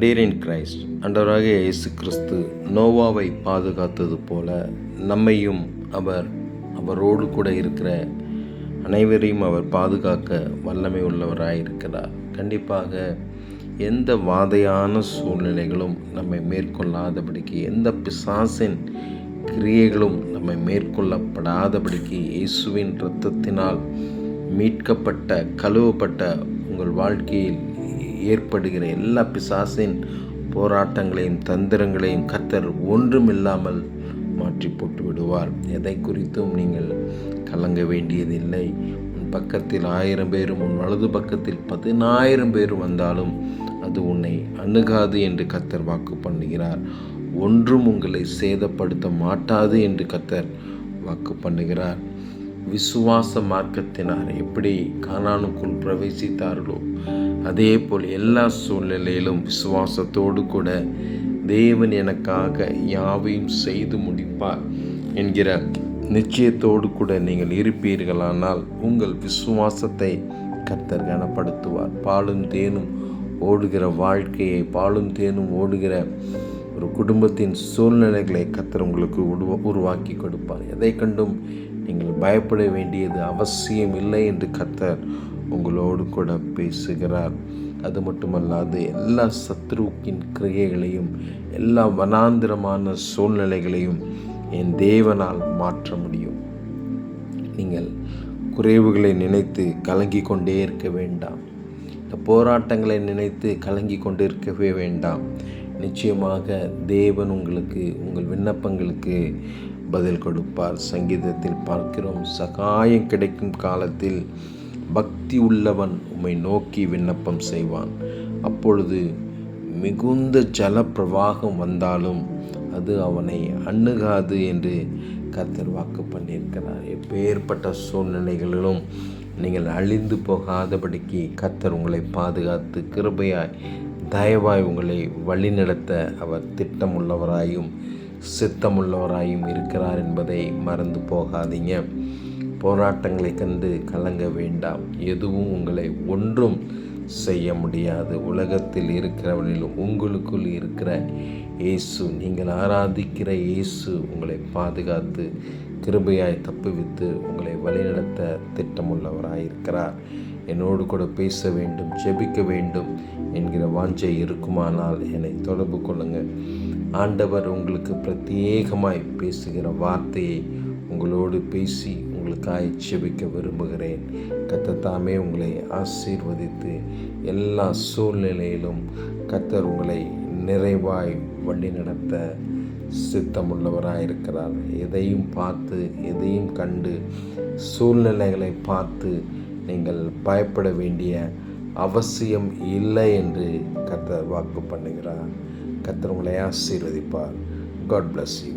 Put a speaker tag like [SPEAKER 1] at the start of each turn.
[SPEAKER 1] Deer in Christ அண்டவராக இயேசு கிறிஸ்து நோவாவை பாதுகாத்தது போல நம்மையும் அவர் அவரோடு கூட இருக்கிற அனைவரையும் அவர் பாதுகாக்க வல்லமை உள்ளவராயிருக்கிறார் கண்டிப்பாக எந்த வாதையான சூழ்நிலைகளும் நம்மை மேற்கொள்ளாதபடிக்கு எந்த பிசாசின் கிரியைகளும் நம்மை மேற்கொள்ளப்படாதபடிக்கு இயேசுவின் இரத்தத்தினால் மீட்கப்பட்ட கழுவப்பட்ட உங்கள் வாழ்க்கையில் ஏற்படுகிற எல்லா பிசாசின் போராட்டங்களையும் தந்திரங்களையும் கத்தர் ஒன்றுமில்லாமல் மாற்றி போட்டு விடுவார் எதை குறித்தும் நீங்கள் கலங்க வேண்டியதில்லை. உன் பக்கத்தில் ஆயிரம் பேரும் உன் வலது பக்கத்தில் பதினாயிரம் பேர் வந்தாலும் அது உன்னை அணுகாது என்று கத்தர் வாக்கு பண்ணுகிறார். ஒன்றும் உங்களை சேதப்படுத்த மாட்டாது என்று கத்தர் வாக்கு பண்ணுகிறார். விசுவாச மார்க்கத்தினார் எப்படி கானானுக்குள் பிரவேசித்தார்களோ அதே போல் எல்லா சூழ்நிலையிலும் விசுவாசத்தோடு கூட தேவன் எனக்காக யாவையும் செய்து முடிப்பார் என்கிற நிச்சயத்தோடு கூட நீங்கள் இருப்பீர்களானால் உங்கள் விசுவாசத்தை கர்த்தர் கனப்படுத்துவார். பாலும் தேனும் ஓடுகிற வாழ்க்கையை பாலும் தேனும் ஓடுகிற ஒரு குடும்பத்தின் சூழ்நிலைகளை கத்தர் உங்களுக்கு உருவா உருவாக்கி கொடுப்பார். எதை கண்டும் நீங்கள் பயப்பட வேண்டியது அவசியம் இல்லை என்று கத்தர் உங்களோடு கூட பேசுகிறார். அது மட்டுமல்லாது எல்லா சத்ருக்கின் கிரியைகளையும் எல்லா வனாந்திரமான சூழ்நிலைகளையும் என் தேவனால் மாற்ற முடியும். நீங்கள் குறைவுகளை நினைத்து கலங்கி கொண்டே இருக்க வேண்டாம். இந்த போராட்டங்களை நினைத்து கலங்கி கொண்டிருக்கவே வேண்டாம். நிச்சயமாக தேவன் உங்களுக்கு உங்கள் விண்ணப்பங்களுக்கு பதில் கொடுப்பார். சங்கீதத்தில் பார்க்கிறோம் சகாயம் கிடைக்கும் காலத்தில் பக்தி உள்ளவன் உம்மை நோக்கி விண்ணப்பம் செய்வான். அப்பொழுது மிகுந்த ஜல பிரவாகம் வந்தாலும் அது அவனை அண்ணுகாது என்று கத்தர் வாக்கு பண்ணியிருக்கிறார். எப்பேற்பட்ட சூழ்நிலைகளிலும் நீங்கள் அழிந்து போகாதபடிக்கு கத்தர் உங்களை பாதுகாத்து கிருபையாய் தயவாய் உங்களை வழிநடத்த அவர் திட்டமுள்ளவராயும் சித்தமுள்ளவராயும் இருக்கிறார் என்பதை மறந்து போகாதீங்க. போராட்டங்களை கண்டு கலங்க வேண்டாம். எதுவும் உங்களை ஒன்றும் செய்ய முடியாது. உலகத்தில் இருக்கிறவனிலும் உங்களுக்குள் இருக்கிற இயேசு நீங்கள் ஆராதிக்கிற இயேசு உங்களை பாதுகாத்து கிருபையாய் தப்புவித்து உங்களை வழிநடத்த திட்டமுள்ளவராயிருக்கிறார். என்னோடு கூட பேச வேண்டும் ஜெபிக்க வேண்டும். என்கிற வாஞ்சை இருக்குமானால் என்னை தொடர்பு கொள்ளுங்கள். ஆண்டவர் உங்களுக்கு பிரத்யேகமாய் பேசுகிற வார்த்தையை உங்களோடு பேசி உங்களுக்காய் செபிக்க விரும்புகிறேன். கத்தத்தாமே உங்களை ஆசீர்வதித்து எல்லா சூழ்நிலையிலும் கத்தர் உங்களை நிறைவாய் வழி நடத்த சித்தமுள்ளவராயிருக்கிறார். எதையும் பார்த்து எதையும் கண்டு சூழ்நிலைகளை பார்த்து நீங்கள் பயப்பட வேண்டிய அவசியம் இல்லை என்று கத்தர் வாக்கு பண்ணுகிறார். கத்தர் உங்களை ஆசீர்வதிப்பார். God bless you